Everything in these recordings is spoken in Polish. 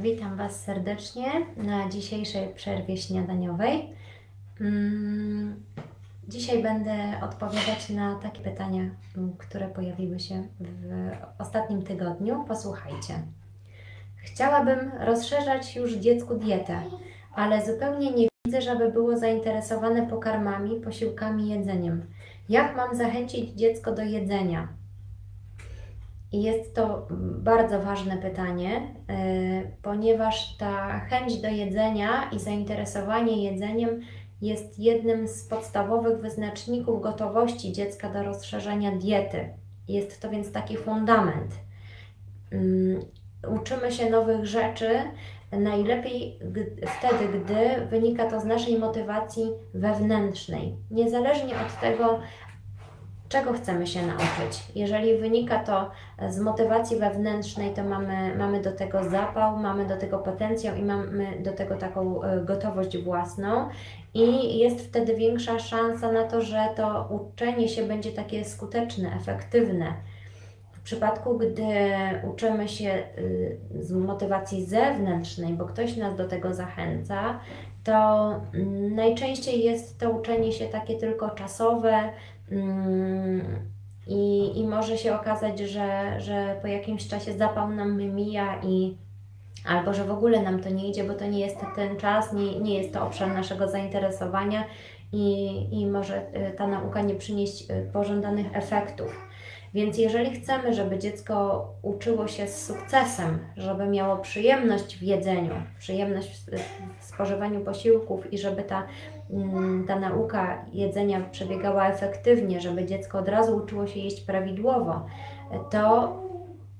Witam Was serdecznie na dzisiejszej przerwie śniadaniowej. Mm, Dzisiaj będę odpowiadać na takie pytania, m, które pojawiły się w ostatnim tygodniu. Posłuchajcie. Chciałabym rozszerzać już dziecku dietę, ale zupełnie nie widzę, żeby było zainteresowane pokarmami, posiłkami, jedzeniem. Jak mam zachęcić dziecko do jedzenia? Jest to bardzo ważne pytanie, y, ponieważ ta chęć do jedzenia i zainteresowanie jedzeniem jest jednym z podstawowych wyznaczników gotowości dziecka do rozszerzenia diety. Jest to więc taki fundament. Ym, Uczymy się nowych rzeczy najlepiej wtedy, gdy wynika to z naszej motywacji wewnętrznej. Niezależnie od tego, czego chcemy się nauczyć. Jeżeli wynika to z motywacji wewnętrznej, to mamy, mamy do tego zapał, mamy do tego potencjał i mamy do tego taką e, gotowość własną. I jest wtedy większa szansa na to, że to uczenie się będzie takie skuteczne, efektywne. W przypadku, gdy uczymy się y, z motywacji zewnętrznej, bo ktoś nas do tego zachęca, to mm, najczęściej jest to uczenie się takie tylko czasowe, I, I może się okazać, że, że po jakimś czasie zapał nam mija i albo że w ogóle nam to nie idzie, bo to nie jest ten czas, nie, nie jest to obszar naszego zainteresowania i, i może y, ta nauka nie przynieść y, pożądanych efektów. Więc jeżeli chcemy, żeby dziecko uczyło się z sukcesem, żeby miało przyjemność w jedzeniu, przyjemność w, spożywaniu posiłków i żeby ta mm, ta nauka jedzenia przebiegała efektywnie, żeby dziecko od razu uczyło się jeść prawidłowo, to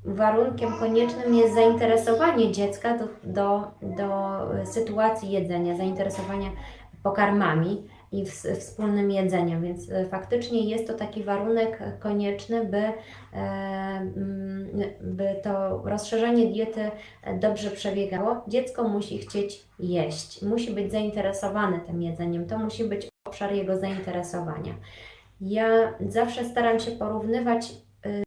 warunkiem koniecznym jest zainteresowanie dziecka do, do, do sytuacji jedzenia, zainteresowanie pokarmami i w, wspólnym jedzeniem, więc e, faktycznie jest to taki warunek konieczny, by, e, mm, by to rozszerzenie diety dobrze przebiegało. Dziecko musi chcieć jeść, musi być zainteresowane tym jedzeniem, to musi być obszar jego zainteresowania. Ja zawsze staram się porównywać y,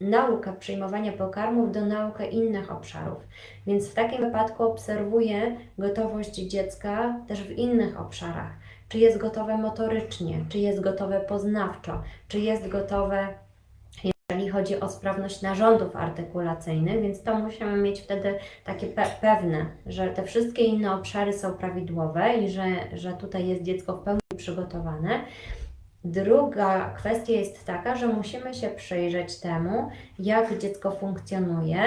naukę przyjmowania pokarmów do nauki innych obszarów. Więc w takim wypadku obserwuję gotowość dziecka też w innych obszarach. Czy jest gotowe motorycznie, czy jest gotowe poznawczo, czy jest gotowe, jeżeli chodzi o sprawność narządów artykulacyjnych, więc to musimy mieć wtedy takie pe pewne, że te wszystkie inne obszary są prawidłowe i że, że tutaj jest dziecko w pełni przygotowane. Druga kwestia jest taka, że musimy się przyjrzeć temu, jak dziecko funkcjonuje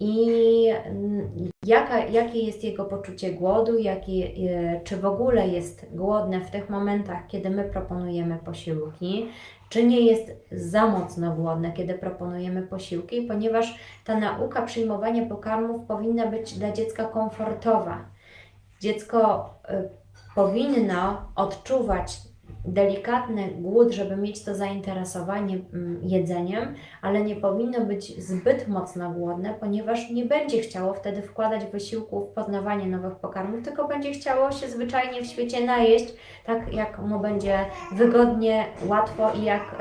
i mm, jaka, jakie jest jego poczucie głodu, jakie, e, czy w ogóle jest głodne w tych momentach, kiedy my proponujemy posiłki, czy nie jest za mocno głodne, kiedy proponujemy posiłki, ponieważ ta nauka przyjmowania pokarmów powinna być dla dziecka komfortowa. Dziecko y, powinno odczuwać delikatny głód, żeby mieć to zainteresowanie mm, jedzeniem, ale nie powinno być zbyt mocno głodne, ponieważ nie będzie chciało wtedy wkładać wysiłku w poznawanie nowych pokarmów, tylko będzie chciało się zwyczajnie w świecie najeść, tak jak mu będzie wygodnie, łatwo i jak,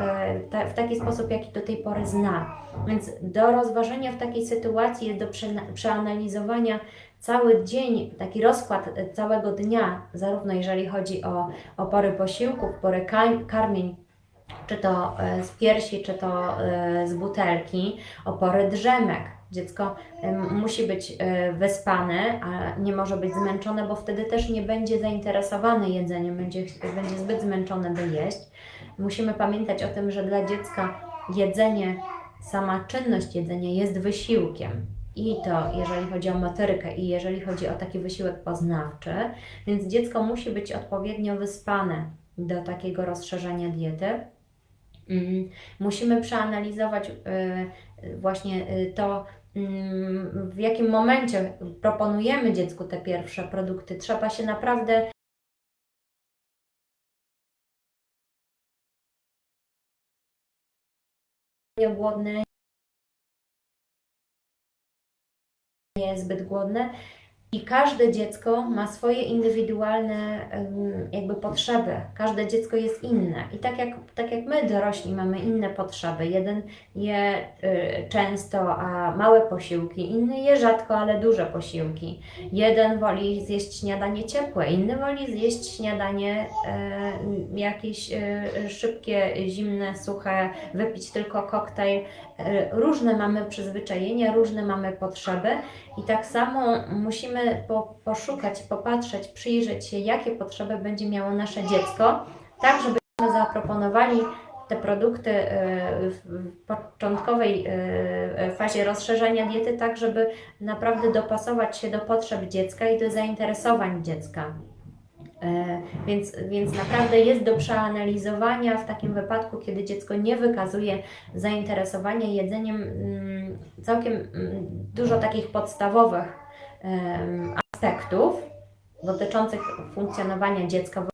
e, w taki sposób, jaki do tej pory zna. Więc do rozważenia w takiej sytuacji do prze- przeanalizowania cały dzień, taki rozkład e, całego dnia, zarówno jeżeli chodzi o, o pory posiłków, pory ka- karmień, czy to e, z piersi, czy to e, z butelki, o pory drzemek. Dziecko musi być wyspane, a nie może być zmęczone, bo wtedy też nie będzie zainteresowane jedzeniem, będzie, będzie zbyt zmęczone, by jeść. Musimy pamiętać o tym, że dla dziecka jedzenie, sama czynność jedzenia jest wysiłkiem. I to jeżeli chodzi o motorykę i jeżeli chodzi o taki wysiłek poznawczy, więc dziecko musi być odpowiednio wyspane do takiego rozszerzenia diety. Mm, Musimy przeanalizować y, właśnie y, to, mm, w jakim momencie proponujemy dziecku te pierwsze produkty. Trzeba się naprawdę głodne, nie jest zbyt głodne. I każde dziecko ma swoje indywidualne jakby potrzeby. Każde dziecko jest inne. I tak jak, tak jak my dorośli mamy inne potrzeby. Jeden je y, często, a małe posiłki, inny je rzadko, ale duże posiłki. Jeden woli zjeść śniadanie ciepłe, inny woli zjeść śniadanie e, jakieś e, szybkie, zimne, suche, wypić tylko koktajl. E, różne mamy przyzwyczajenia, różne mamy potrzeby i tak samo musimy po, poszukać, popatrzeć, przyjrzeć się, jakie potrzeby będzie miało nasze dziecko, tak żebyśmy zaproponowali te produkty e, w początkowej e, fazie rozszerzania diety, tak żeby naprawdę dopasować się do potrzeb dziecka i do zainteresowań dziecka. E, Więc, więc naprawdę jest do przeanalizowania w takim wypadku, kiedy dziecko nie wykazuje zainteresowania jedzeniem, mm, całkiem mm, dużo takich podstawowych aspektów dotyczących funkcjonowania dziecka.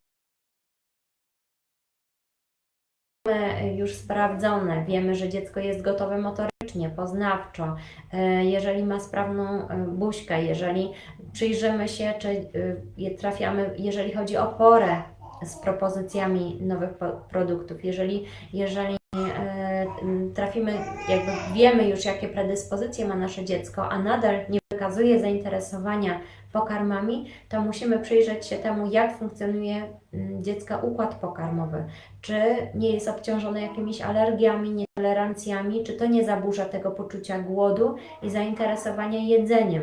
Mamy już sprawdzone, wiemy, że dziecko jest gotowe motorycznie, poznawczo, e, jeżeli ma sprawną e, buźkę, jeżeli przyjrzymy się, czy je trafiamy, jeżeli chodzi o porę z propozycjami nowych produktów, jeżeli, jeżeli e, trafimy, jakby wiemy już, jakie predyspozycje ma nasze dziecko, a nadal nie wykazuje zainteresowania pokarmami, to musimy przyjrzeć się temu, jak funkcjonuje m, dziecka układ pokarmowy. Czy nie jest obciążony jakimiś alergiami, nietolerancjami, czy to nie zaburza tego poczucia głodu i zainteresowania jedzeniem.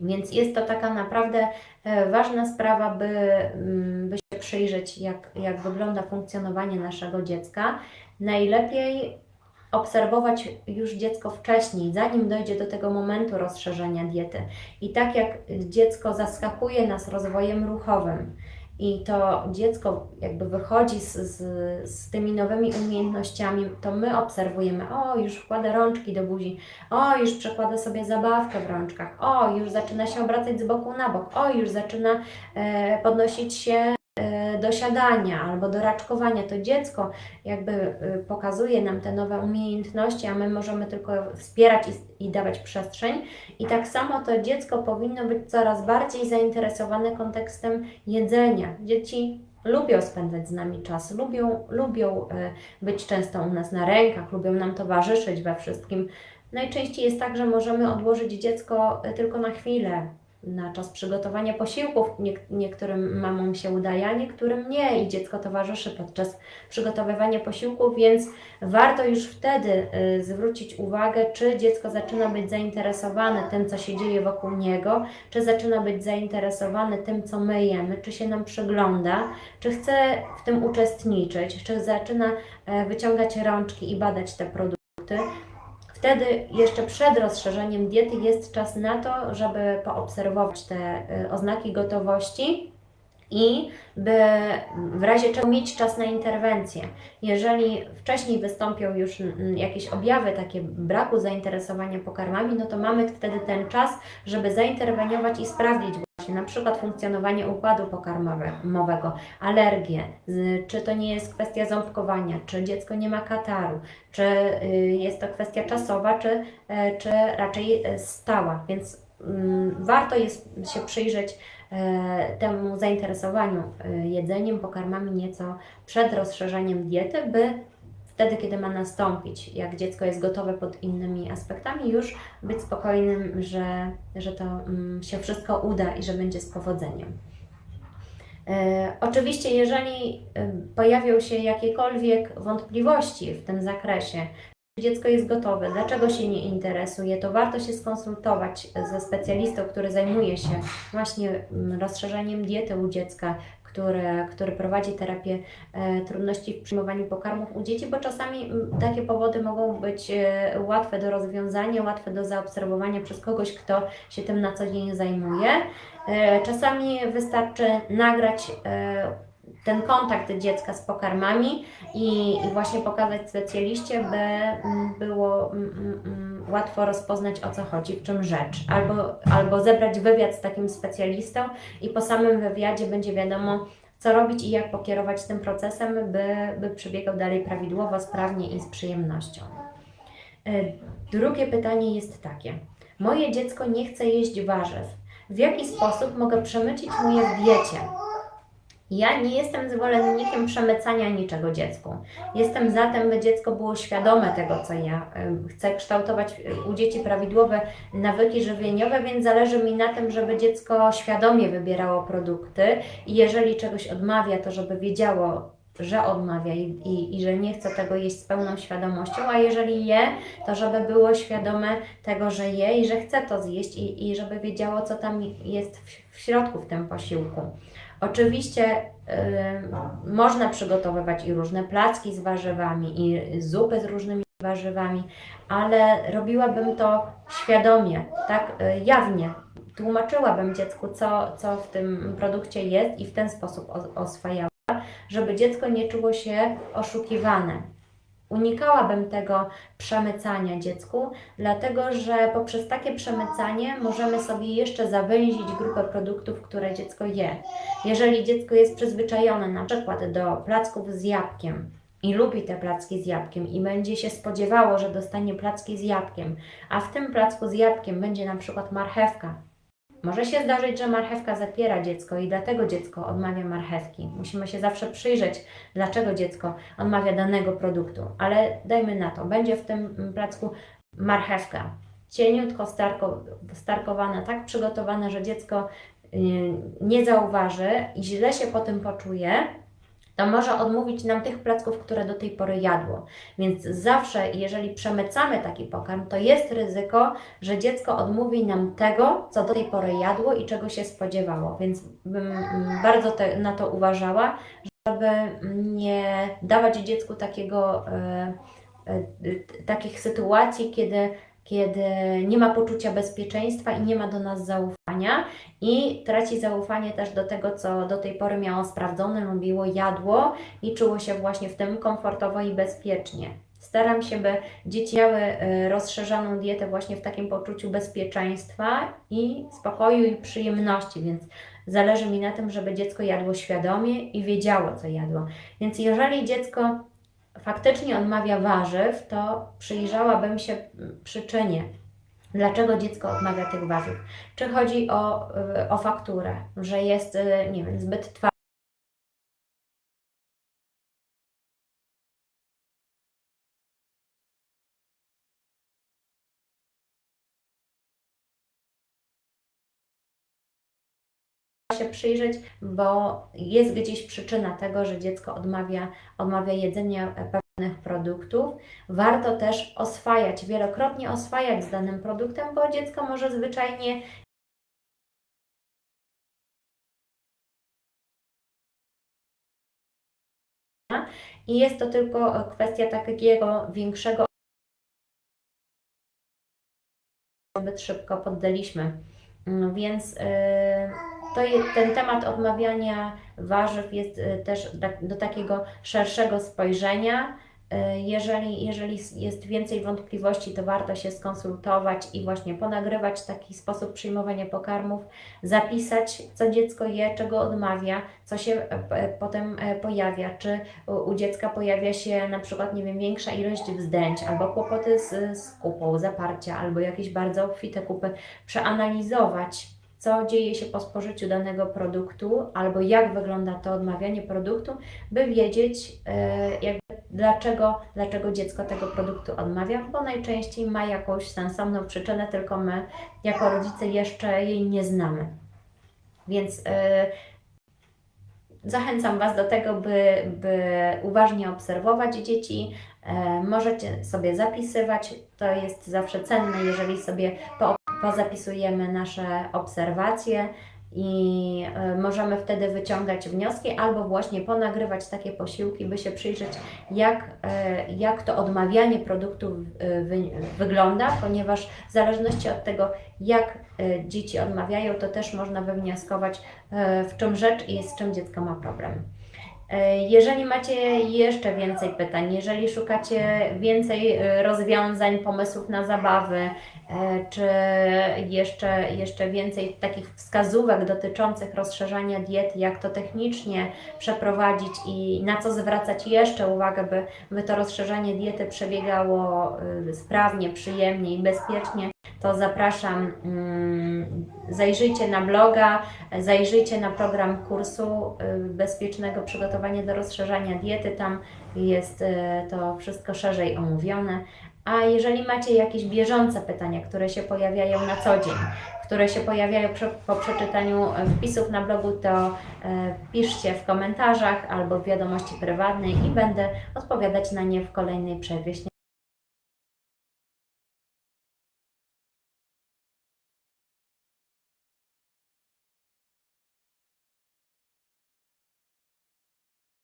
Więc jest to taka naprawdę e, ważna sprawa, by, mm, by się przyjrzeć, jak, jak wygląda funkcjonowanie naszego dziecka. Najlepiej obserwować już dziecko wcześniej, zanim dojdzie do tego momentu rozszerzenia diety. I tak jak dziecko zaskakuje nas rozwojem ruchowym, i to dziecko jakby wychodzi z, z, z tymi nowymi umiejętnościami, to my obserwujemy, o już wkłada rączki do buzi, o już przekłada sobie zabawkę w rączkach, o już zaczyna się obracać z boku na bok, o już zaczyna e, podnosić się do siadania albo do raczkowania. To dziecko jakby e, pokazuje nam te nowe umiejętności, a my możemy tylko wspierać i, i dawać przestrzeń. I tak samo to dziecko powinno być coraz bardziej zainteresowane kontekstem jedzenia. Dzieci lubią spędzać z nami czas, lubią, lubią e, być często u nas na rękach, lubią nam towarzyszyć we wszystkim. Najczęściej jest tak, że możemy odłożyć dziecko e, tylko na chwilę, na czas przygotowania posiłków. Niek- niektórym mamom się udaje, a niektórym nie i dziecko towarzyszy podczas przygotowywania posiłków, więc warto już wtedy y, zwrócić uwagę, czy dziecko zaczyna być zainteresowane tym, co się dzieje wokół niego, czy zaczyna być zainteresowane tym, co my jemy, czy się nam przygląda, czy chce w tym uczestniczyć, czy zaczyna e, wyciągać rączki i badać te produkty. Wtedy jeszcze przed rozszerzeniem diety jest czas na to, żeby poobserwować te y, oznaki gotowości i by w razie czego mieć czas na interwencję. Jeżeli wcześniej wystąpią już mm, jakieś objawy takie braku zainteresowania pokarmami, no to mamy wtedy ten czas, żeby zainterweniować i sprawdzić właśnie na przykład funkcjonowanie układu pokarmowego, alergie, czy to nie jest kwestia ząbkowania, czy dziecko nie ma kataru, czy y, jest to kwestia czasowa, czy, e, czy raczej e, stała. Więc mm, warto jest się przyjrzeć e, temu zainteresowaniu jedzeniem, pokarmami nieco przed rozszerzeniem diety, by wtedy, kiedy ma nastąpić, jak dziecko jest gotowe pod innymi aspektami, już być spokojnym, że, że to mm, się wszystko uda i że będzie z powodzeniem. E, Oczywiście, jeżeli e, pojawią się jakiekolwiek wątpliwości w tym zakresie, dziecko jest gotowe, dlaczego się nie interesuje, to warto się skonsultować ze specjalistą, który zajmuje się właśnie mm, rozszerzeniem diety u dziecka, który, który prowadzi terapię e, trudności w przyjmowaniu pokarmów u dzieci, bo czasami takie powody mogą być e, łatwe do rozwiązania, łatwe do zaobserwowania przez kogoś, kto się tym na co dzień zajmuje. E, Czasami wystarczy nagrać ten kontakt dziecka z pokarmami i, i właśnie pokazać specjaliście, by było łatwo rozpoznać o co chodzi, w czym rzecz. Albo, albo zebrać wywiad z takim specjalistą i po samym wywiadzie będzie wiadomo, co robić i jak pokierować tym procesem, by, by przebiegał dalej prawidłowo, sprawnie i z przyjemnością. E, Drugie pytanie jest takie. Moje dziecko nie chce jeść warzyw. w jaki sposób mogę przemycić mu je diecie. Ja nie jestem zwolennikiem przemycania niczego dziecku. Jestem za tym, by dziecko było świadome tego, co ja chcę kształtować u dzieci prawidłowe nawyki żywieniowe, więc zależy mi na tym, żeby dziecko świadomie wybierało produkty i jeżeli czegoś odmawia, to żeby wiedziało, że odmawia i, i, i że nie chce tego jeść z pełną świadomością, a jeżeli je, to żeby było świadome tego, że je i że chce to zjeść i, i żeby wiedziało, co tam jest w, w środku w tym posiłku. Oczywiście y, można przygotowywać i różne placki z warzywami, i zupy z różnymi warzywami, ale robiłabym to świadomie, tak y, jawnie. Tłumaczyłabym dziecku, co, co w tym produkcie jest i w ten sposób os- oswajała, żeby dziecko nie czuło się oszukiwane. Unikałabym tego przemycania dziecku, dlatego że poprzez takie przemycanie możemy sobie jeszcze zawęzić grupę produktów, które dziecko je. Jeżeli dziecko jest przyzwyczajone na przykład do placków z jabłkiem i lubi te placki z jabłkiem i będzie się spodziewało, że dostanie placki z jabłkiem, a w tym placku z jabłkiem będzie na przykład marchewka. Może się zdarzyć, że marchewka zapiera dziecko i dlatego dziecko odmawia marchewki. Musimy się zawsze przyjrzeć, dlaczego dziecko odmawia danego produktu. Ale dajmy na to, będzie w tym placku marchewka, cieniutko starko, starkowana, tak przygotowana, że dziecko yy, nie zauważy i źle się po tym poczuje, to może odmówić nam tych placków, które do tej pory jadło. Więc zawsze, jeżeli przemycamy taki pokarm, to jest ryzyko, że dziecko odmówi nam tego, co do tej pory jadło i czego się spodziewało. Więc bym bardzo te, na to uważała, żeby nie dawać dziecku takiego, t- takich sytuacji, kiedy, kiedy nie ma poczucia bezpieczeństwa i nie ma do nas zaufania i traci zaufanie też do tego, co do tej pory miało sprawdzone, lubiło, jadło i czuło się właśnie w tym komfortowo i bezpiecznie. Staram się, by dzieci miały e, rozszerzoną dietę właśnie w takim poczuciu bezpieczeństwa i spokoju i przyjemności, więc zależy mi na tym, żeby dziecko jadło świadomie i wiedziało, co jadło. Więc jeżeli dziecko faktycznie odmawia warzyw, to przyjrzałabym się przyczynie, dlaczego dziecko odmawia tych warzyw. Czy chodzi o, y, o fakturę, że jest, y, nie wiem, zbyt twarda, się przyjrzeć, bo jest gdzieś przyczyna tego, że dziecko odmawia, odmawia jedzenia e, pewnych produktów. Warto też oswajać, wielokrotnie oswajać z danym produktem, bo dziecko może zwyczajnie i jest to tylko e, kwestia takiego większego zbyt szybko poddaliśmy. Mm, Więc y, to je, ten temat odmawiania warzyw jest y, też tak- do takiego szerszego spojrzenia. Y, Jeżeli, jeżeli jest więcej wątpliwości, to warto się skonsultować i właśnie ponagrywać taki sposób przyjmowania pokarmów, zapisać, co dziecko je, czego odmawia, co się e, e, potem e, pojawia, czy u, dziecka pojawia się na przykład, nie wiem, większa ilość wzdęć, albo kłopoty z, z kupą, zaparcia, albo jakieś bardzo obfite kupy, przeanalizować, co dzieje się po spożyciu danego produktu, albo jak wygląda to odmawianie produktu, by wiedzieć, e, dlaczego, dlaczego dziecko tego produktu odmawia, bo najczęściej ma jakąś sensowną przyczynę, tylko my jako rodzice jeszcze jej nie znamy. Więc e, zachęcam Was do tego, by, by uważnie obserwować dzieci. E, możecie sobie zapisywać, to jest zawsze cenne, jeżeli sobie po, pozapisujemy nasze obserwacje i e, możemy wtedy wyciągać wnioski albo właśnie ponagrywać takie posiłki, by się przyjrzeć, jak, e, jak to odmawianie produktów e, wy, wygląda, ponieważ w zależności od tego, jak dzieci odmawiają, to też można wywnioskować, w czym rzecz i z czym dziecko ma problem. E, Jeżeli macie jeszcze więcej pytań, jeżeli szukacie więcej e, rozwiązań, pomysłów na zabawy, e, czy jeszcze, jeszcze więcej takich wskazówek dotyczących rozszerzania diety, jak to technicznie przeprowadzić i na co zwracać jeszcze uwagę, by, by to rozszerzanie diety przebiegało sprawnie, przyjemnie i bezpiecznie, to zapraszam, mm, zajrzyjcie na bloga, zajrzyjcie na program kursu y, bezpiecznego przygotowania do rozszerzania diety. Tam jest y, to wszystko szerzej omówione. A jeżeli macie jakieś bieżące pytania, które się pojawiają na co dzień, które się pojawiają po przeczytaniu e, wpisów na blogu, to e, piszcie w komentarzach albo w wiadomości prywatnej i będę odpowiadać na nie w kolejnej śniadaniowej.